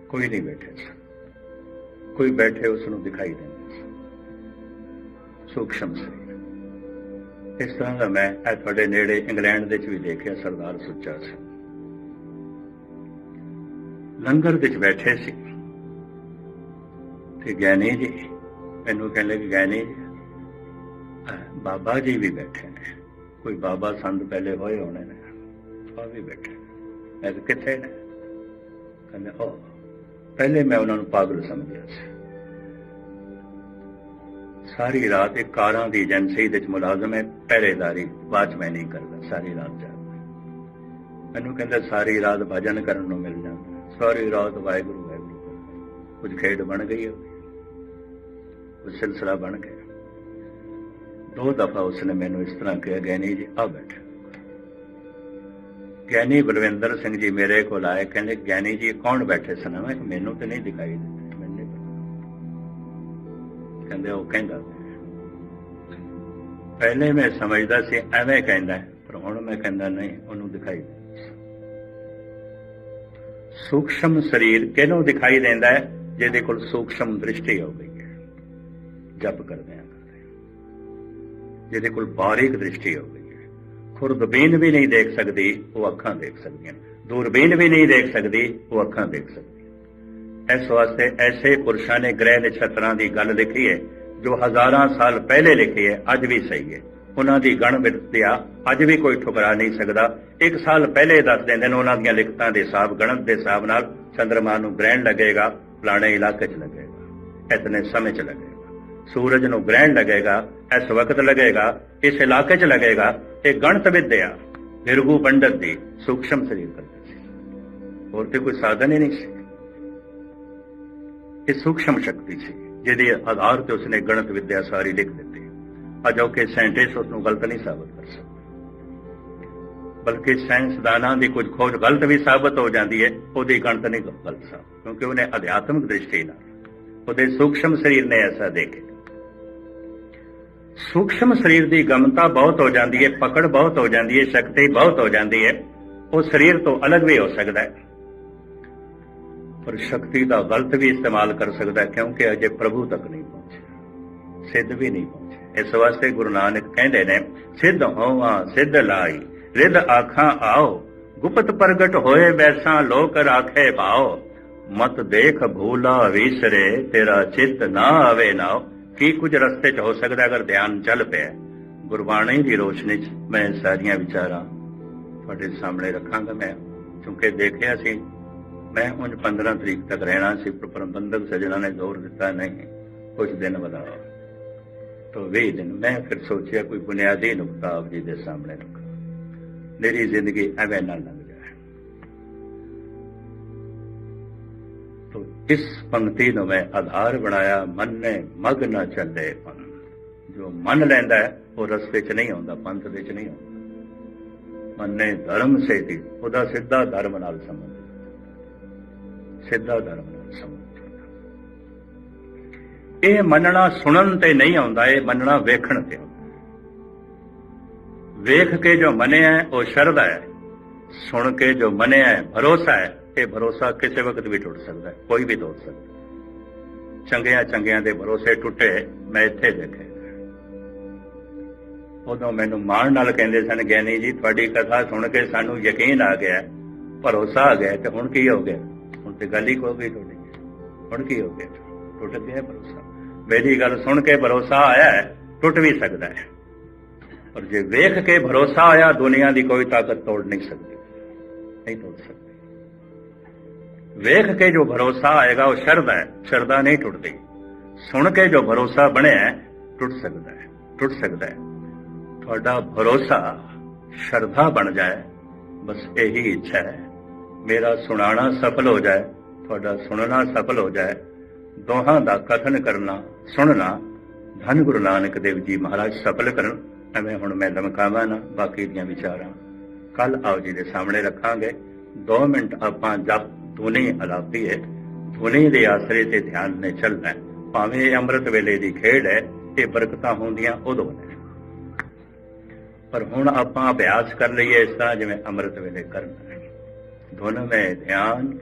ਕੋਈ ਨਹੀਂ ਬੈਠੇ ਸੀ। ਕੋਈ ਬੈਠੇ ਉਸ ਨੂੰ ਦਿਖਾਈ ਦਿੰਦੇ ਸੀ। ਸੂਖਸ਼ਮ ਸਰੀਰ ਇਸ ਤਰ੍ਹਾਂ ਦਾ ਮੈਂ ਤੁਹਾਡੇ ਨੇੜੇ ਇੰਗਲੈਂਡ ਦੇ ਵਿੱਚ ਵੀ ਦੇਖਿਆ, ਸਰਦਾਰ ਸੁੱਚਾ ਸਿੰਘ ਲੰਗਰ ਵਿੱਚ ਬੈਠੇ ਸੀ। ਤੇ ਗਿਆਨੀ ਜੀ, ਮੈਨੂੰ ਕਹਿੰਦੇ ਕਿ ਗਿਆਨੀ ਜੀ। ਬਾਬਾ ਜੀ ਵੀ ਬੈਠੇ ਨੇ। ਕੋਈ ਬਾਬਾ ਸੰਤ ਪਹਿਲੇ ਹੋਏ ਹੋਣੇ ਨੇ, ਉਹ ਵੀ ਬੈਠੇ ਮੈਂ ਕਿੱਥੇ ਨੇ? ਕਹਿੰਦੇ, ਉਹ, ਪਹਿਲੇ ਮੈਂ ਉਹਨਾਂ ਨੂੰ ਪਾਗਲ ਸਮਝਿਆ ਸੀ। ਸਾਰੀ ਰਾਤ ਇੱਕ ਕਾਰਾਂ ਦੀ ਏਜੰਸੀ ਵਿੱਚ ਮੁਲਾਜ਼ਮ ਹੈ, ਪਹਿਰੇਦਾਰੀ ਬਾਅਦ ਮੈਂ ਨਹੀਂ ਕਰਦਾ, ਸਾਰੀ ਰਾਤ ਜਾਗਦਾ। ਮੈਨੂੰ ਕਹਿੰਦਾ, ਸਾਰੀ ਰਾਤ ਭਜਨ ਕਰਨ ਨੂੰ ਮਿਲ ਜਾਂਦਾ। ਸਾਰੀ ਰਾਤ ਵਾਹਿਗੁਰੂ ਵਾਹਿਗੁਰੂ ਕਰਦਾ। ਕੁਝ ਖੇਡ ਬਣ ਗਈ ਹੋਵੇ ਕੁਝ ਸਿਲਸਿਲਾ ਬਣ ਗਿਆ। ਦੋ ਦਫਾ ਉਸਨੇ ਮੈਨੂੰ ਇਸ ਤਰ੍ਹਾਂ ਕਿਹਾ ਗਿਆਨੀ ਜੀ, ਆ ਬੈਠ। ਗਿਆਨੀ ਬਲਵਿੰਦਰ ਸਿੰਘ ਜੀ ਮੇਰੇ ਕੋਲ ਆਏ, ਕਹਿੰਦੇ ਗਿਆਨੀ ਜੀ, ਕੌਣ ਬੈਠੇ ਸਨ? ਮੈਂ ਮੈਨੂੰ ਤੇ ਨਹੀਂ ਦਿਖਾਈ ਦਿੱਤੇ, ਮੈਨੂੰ ਕਹਿੰਦੇ, ਉਹ ਕਹਿੰਦਾ, ਪਹਿਲੇ ਮੈਂ ਸਮਝਦਾ ਸੀ, ਐਵੇਂ ਕਹਿੰਦਾ ਪਰ ਹੁਣ ਮੈਂ ਕਹਿੰਦਾ, ਨਹੀਂ, ਉਹਨੂੰ ਦਿਖਾਈ ਸੂਖਸ਼ਮ ਸਰੀਰ ਕਿਹਨੂੰ ਦਿਖਾਈ ਦਿੰਦਾ ਹੈ? ਜਿਹਦੇ ਕੋਲ ਸੂਖਸ਼ਮ ਦ੍ਰਿਸ਼ਟੀ ਹੋ ਗਈ ਹੈ। ਜਪ ਕਰਦੇ ਆ ਜਿਹਦੇ ਕੋਲ ਬਾਰੀਕ ਦ੍ਰਿਸ਼ਟੀ ਹੋ ਗਈ ਹੈ। ਖੁਰਦਬੀਨ ਵੀ ਨਹੀਂ ਦੇਖ ਸਕਦੀ, ਉਹ ਅੱਖਾਂ ਦੇਖ ਸਕਦੀਆਂ ਦੂਰਬੀਨ ਵੀ ਨਹੀਂ ਦੇਖ ਸਕਦੀ, ਉਹ ਅੱਖਾਂ ਦੇਖ ਸਕਦੀਆਂ ਇਸ ਵਾਸਤੇ ਐਸੇ ਪੁਰਸ਼ਾਂ ਨੇ ਗ੍ਰਹਿ ਨਛਤਰਾਂ ਦੀ ਗੱਲ ਲਿਖੀ ਹੈ, ਜੋ ਹਜ਼ਾਰਾਂ ਸਾਲ ਪਹਿਲੇ ਲਿਖੀ ਹੈ, ਅੱਜ ਵੀ ਸਹੀ ਹੈ। ਉਹਨਾਂ ਦੀ ਗਣ ਵਿਦਿਆ ਅੱਜ ਵੀ ਕੋਈ ਠੁਕਰਾ ਨਹੀਂ ਸਕਦਾ। ਇੱਕ ਸਾਲ ਪਹਿਲੇ ਦੱਸ ਦਿੰਦੇ ਨੇ ਉਹਨਾਂ ਦੀਆਂ ਲਿਖਤਾਂ ਦੇ ਹਿਸਾਬ, ਗਣਤ ਦੇ ਹਿਸਾਬ ਨਾਲ ਚੰਦਰਮਾ ਨੂੰ ਗ੍ਰਹਿਣ ਲੱਗੇਗਾ, ਫਲਾਣੇ ਇਲਾਕੇ 'ਚ ਲੱਗੇਗਾ, ਇਤਨੇ ਸਮੇਂ 'ਚ ਲੱਗੇਗਾ। ਸੂਰਜ ਨੂੰ ਗ੍ਰਹਿਣ ਲੱਗੇਗਾ, ਇਸ ਵਕਤ ਲੱਗੇਗਾ, ਇਸ ਇਲਾਕੇ 'ਚ ਲੱਗੇਗਾ। ਇਹ ਗਣਤ ਵਿਦਿਆ ਨਿਰਗੂ ਪੰਡਤ ਦੀ ਸੂਖਸ਼ਮ ਸਰੀਰ ਕਰਦੇ ਸੀ। ਹੋਰ ਤੇ ਕੋਈ ਸਾਧਨ ਹੀ ਨਹੀਂ ਸੀ। ਇਹ ਸੂਖਸ਼ਮ ਸ਼ਕਤੀ ਸੀ, ਜਿਹਦੇ ਆਧਾਰ ਤੇ ਉਸਨੇ ਗਣਤ ਵਿਦਿਆ ਸਾਰੀ ਲਿਖ ਦਿੱਤੀ। ਅਜੋਕੇ ਸਾਇੰਟਿਸਟ ਉਸ ਨੂੰ ਗਲਤ ਨਹੀਂ ਸਾਬਤ ਕਰ ਸਕਦੇ। ਬਲਕਿ ਸਾਇੰਸਦਾਨਾਂ ਦੀ ਕੁਝ ਖੋਜ ਗਲਤ ਵੀ ਸਾਬਤ ਹੋ ਜਾਂਦੀ ਹੈ, ਉਹਦੀ ਗਣਤ ਨਹੀਂ ਗਲਤ ਸਾਬਤ, ਕਿਉਂਕਿ ਉਹਨੇ ਅਧਿਆਤਮਿਕ ਦ੍ਰਿਸ਼ਟੀ ਨਾਲ ਉਹਦੇ ਸੂਖਸ਼ਮ ਸਰੀਰ ਨੇ ਐਸਾ ਦੇਖੇ ਸੂਖਸ਼ਮ ਸਰੀਰ ਦੀ ਗਮਤਾ ਬਹੁਤ ਹੋ ਜਾਂਦੀ ਹੈ, ਪਕੜ ਬਹੁਤ ਹੋ ਜਾਂਦੀ ਹੈ, ਸ਼ਕਤੀ ਬਹੁਤ ਹੋ ਜਾਂਦੀ ਹੈ, ਉਹ ਸਰੀਰ ਤੋਂ ਅਲੱਗ ਵੀ ਹੋ ਸਕਦਾ ਹੈ। ਪਰ ਸ਼ਕਤੀ ਦਾ ਗਲਤ ਵੀ ਇਸਤੇਮਾਲ ਕਰ ਸਕਦਾ ਹੈ, ਕਿਉਂਕਿ ਅਜੇ ਪ੍ਰਭੂ ਤੱਕ ਨਹੀਂ ਪਹੁੰਚਿਆ। ਸਿੱਧ ਵੀ ਨਹੀਂ। ਪਹੁੰਚਿਆ ਇਸ ਵਾਸਤੇ ਗੁਰੂ ਨਾਨਕ ਕਹਿੰਦੇ ਨੇ, ਸਿੱਧ ਹੋਵਾਂ, ਸਿੱਧ ਲਾਈ, ਰਿੱਧ ਆਖਾਂ ਆਓ, ਗੁਪਤ ਪ੍ਰਗਟ ਹੋਏ ਬੈਸਾਂ ਲੋਕ ਰਾਖੇ ਭਾਓ। ਮਤ ਦੇਖ ਭੂਲਾ ਵਿਸਰੇ, ਤੇਰਾ ਚਿੱਤ ਨਾ ਆਵੇ ਨਾ। ਕੀ ਕੁਝ ਰਸਤੇ 'ਚ ਹੋ ਸਕਦਾ ਅਗਰ ਧਿਆਨ ਚੱਲ ਪਿਆ? ਗੁਰਬਾਣੀ ਦੀ ਰੋਸ਼ਨੀ 'ਚ ਮੈਂ ਸਾਰੀਆਂ ਵਿਚਾਰਾਂ ਤੁਹਾਡੇ ਸਾਹਮਣੇ ਰੱਖਾਂਗਾ ਮੈਂ। ਕਿਉਂਕਿ ਦੇਖਿਆ ਸੀ, ਮੈਂ ਹੁਣ 15 ਤਰੀਕ ਤੱਕ ਰਹਿਣਾ ਸੀ, ਪਰ ਪ੍ਰਬੰਧਕ ਸਜਣਾ ਨੇ ਜ਼ੋਰ ਦਿੱਤਾ, ਨਹੀਂ, ਕੁਝ ਦਿਨ ਵਧਾਓ। तो वे दिन मैं फिर सोचा कोई बुनियादी नुकता आप जी के सामने रखा मेरी जिंदगी एवं ना लग जाए तो इस पंक्ति ਨੂੰ ਮੈਂ ਆਧਾਰ ਬਣਾਇਆ ਮਨ ਨੇ ਮਗ ਨਾ ਚੱਲੇ ਪੰਥ ਜੋ ਮੰਨ ਲੈਂਦਾ ਹੈ ਉਹ ਰਸਤੇ 'ਚ ਨਹੀਂ ਆਉਂਦਾ ਪੰਥ ਦੇ 'ਚ ਨਹੀਂ ਆਉਂਦਾ ਮਨ ਨੇ ਧਰਮ ਸੇ ਦੀ ਉਹਦਾ ਸਿੱਧਾ ਧਰਮ ਨਾਲ ਸੰਬੰਧ ਸਿੱਧਾ ਧਰਮ ਨਾਲ ਸੰਬੰਧ ਇਹ ਮੰਨਣਾ ਸੁਣਨ ਤੇ ਨਹੀਂ ਆਉਂਦਾ ਇਹ ਮੰਨਣਾ ਵੇਖਣ ਤੇ ਆਉਂਦਾ। ਵੇਖ ਕੇ ਜੋ ਮੰਨਿਆ ਉਹ ਸ਼ਰਧਾ ਹੈ। ਸੁਣ ਕੇ ਜੋ ਮੰਨਿਆ ਹੈ, ਭਰੋਸਾ ਹੈ ਇਹ ਭਰੋਸਾ ਕਿਸੇ ਵਕਤ ਵੀ ਟੁੱਟ ਸਕਦਾ ਹੈ ਕੋਈ ਵੀ ਤੋੜ ਸਕਦਾ ਚੰਗਿਆਂ ਚੰਗਿਆਂ ਦੇ ਭਰੋਸੇ ਟੁੱਟੇ ਮੈਂ ਇੱਥੇ ਦੇਖੇ ਉਦੋਂ ਮੈਨੂੰ ਮਾਣ ਨਾਲ ਕਹਿੰਦੇ ਸਨ ਗਿਆਨੀ ਜੀ ਤੁਹਾਡੀ ਕਥਾ ਸੁਣ ਕੇ ਸਾਨੂੰ ਯਕੀਨ ਆ ਗਿਆ ਭਰੋਸਾ ਆ ਗਿਆ ਤੇ ਹੁਣ ਕੀ ਹੋ ਗਿਆ? ਹੁਣ ਤੇ ਗੱਲ ਹੀ ਕੋਈ ਤੁਹਾਡੀ ਹੁਣ ਕੀ ਹੋ ਗਿਆ? ਟੁੱਟ ਗਿਆ ਭਰੋਸਾ। ਮੇਰੀ ਗੱਲ ਸੁਣ ਕੇ ਭਰੋਸਾ ਆਇਆ ਹੈ, ਟੁੱਟ ਵੀ ਸਕਦਾ ਹੈ। ਪਰ ਜੇ ਵੇਖ ਕੇ ਭਰੋਸਾ ਆਇਆ ਦੁਨੀਆ ਦੀ ਕੋਈ ਤਾਕਤ ਤੋੜ ਨਹੀਂ ਸਕਦੀ। ਨਹੀਂ ਤੋੜ ਸਕਦੀ। ਵੇਖ ਕੇ ਜੋ ਭਰੋਸਾ ਆਏਗਾ ਉਹ ਸ਼ਰਧਾ ਹੈ। ਸ਼ਰਧਾ ਨਹੀਂ ਟੁੱਟਦੀ। ਸੁਣ ਕੇ ਜੋ ਭਰੋਸਾ ਬਣਿਆ ਟੁੱਟ ਸਕਦਾ ਹੈ। ਟੁੱਟ ਸਕਦਾ ਹੈ। ਤੁਹਾਡਾ ਭਰੋਸਾ ਸ਼ਰਧਾ ਬਣ ਜਾਏ ਬਸ ਇਹੀ ਇੱਛਾ ਹੈ। ਮੇਰਾ ਸੁਣਾਣਾ ਸਫਲ ਹੋ ਜਾਏ ਤੁਹਾਡਾ ਸੁਣਨਾ ਸਫਲ ਹੋ ਜਾਏ ਦੋਹਾਂ ਦਾ ਕਥਨ ਕਰਨਾ, ਸੁਣਨਾ, ਧੰਨ ਗੁਰੂ ਨਾਨਕ ਦੇਵ ਜੀ ਮਹਾਰਾਜ ਸਫਲ ਕਰਨ, ਐਵੇਂ ਹੁਣ ਮੈਂ ਲਮਕਾਵਾਂ ਨਾ, ਬਾਕੀ ਦੀਆਂ ਵਿਚਾਰਾਂ ਕੱਲ ਆਓ ਜੀ ਦੇ ਸਾਹਮਣੇ ਰੱਖਾਂਗੇ। 2 ਮਿੰਟ ਆਪਾਂ ਜਪ ਧੁਨੀ ਅਲਾਪੀ ਹੈ ਧੁਨੀ ਦੇ ਆਸਰੇ ਤੇ ਧਿਆਨ ਨੇ ਚੱਲਣਾ ਭਾਵੇਂ ਇਹ ਅੰਮ੍ਰਿਤ ਵੇਲੇ ਦੀ ਖੇਡ ਹੈ ਤੇ ਬਰਕਤਾਂ ਹੁੰਦੀਆਂ ਉਦੋਂ ਨੇ। ਪਰ ਹੁਣ ਆਪਾਂ ਅਭਿਆਸ ਕਰ ਲਈਏ ਇਸ ਤਰ੍ਹਾਂ ਜਿਵੇਂ ਅੰਮ੍ਰਿਤ ਵੇਲੇ ਕਰਨਾ ਧੁਨ ਮੈਂ ਧਿਆਨ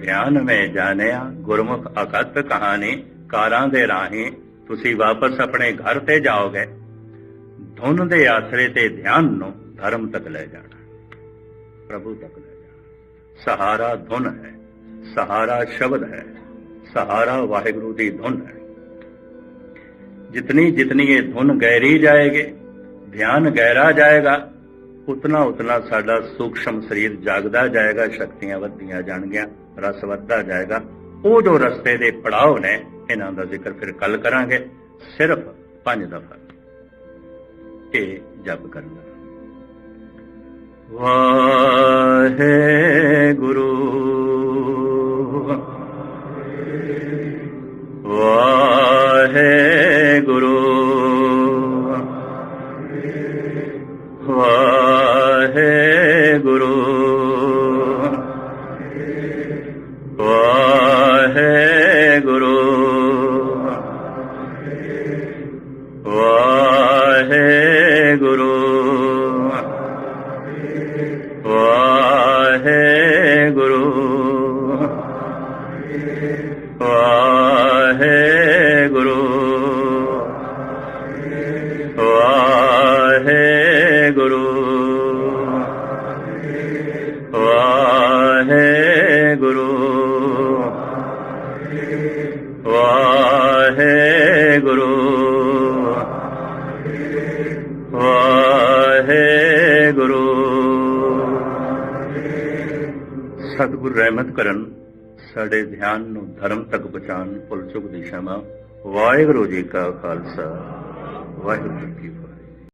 ਧਿਆਨ ਮੈਂ ਜਾਣਿਆ ਗੁਰਮੁਖ ਅਕਤ ਕਹਾਣੀ ਕਾਰਾਂ ਦੇ ਰਾਹੀਂ ਤੁਸੀਂ ਵਾਪਸ ਆਪਣੇ ਘਰ ਤੇ ਜਾਓਗੇ ਧੁਨ ਦੇ ਆਸਰੇ ਤੇ ਧਿਆਨ ਨੂੰ ਧਰਮ ਤੱਕ ਲੈ ਜਾਣਾ ਪ੍ਰਭੂ ਤੱਕ ਲੈ ਜਾਣਾ ਸਹਾਰਾ ਧੁਨ ਹੈ ਸਹਾਰਾ ਸ਼ਬਦ ਹੈ ਸਹਾਰਾ ਵਾਹਿਗੁਰੂ ਦੀ ਧੁਨ ਹੈ जितनी जितनी ये धुन गहरी जाएगी ध्यान गहरा जाएगा ਉਤਨਾ ਉਤਨਾ ਸਾਡਾ ਸੂਖਸ਼ਮ ਸਰੀਰ ਜਾਗਦਾ ਜਾਏਗਾ ਸ਼ਕਤੀਆਂ ਵੱਧਦੀਆਂ ਜਾਣਗੀਆਂ ਰਸ ਵੱਧਦਾ ਜਾਏਗਾ। ਉਹ ਜੋ ਰਸਤੇ ਦੇ ਪੜਾਅ ਨੇ, ਇਹਨਾਂ ਦਾ ਜ਼ਿਕਰ ਫਿਰ ਕੱਲ ਕਰਾਂਗੇ। ਸਿਰਫ ਪੰਜ ਦਫਾ ਇਹ ਜਪ ਕਰਨਾ। ਵਾਹਿ ਕਰਮ ਤੱਕ ਬਚਾਨ ਪੁਲ ਚੁਕ ਦਿਸ਼ਾਵਾਂ ਵਾਹਿਗੁਰੂ ਜੀ ਕਾ ਖਾਲਸਾ। ਵਾਹਿਗੁਰੂ ਜੀ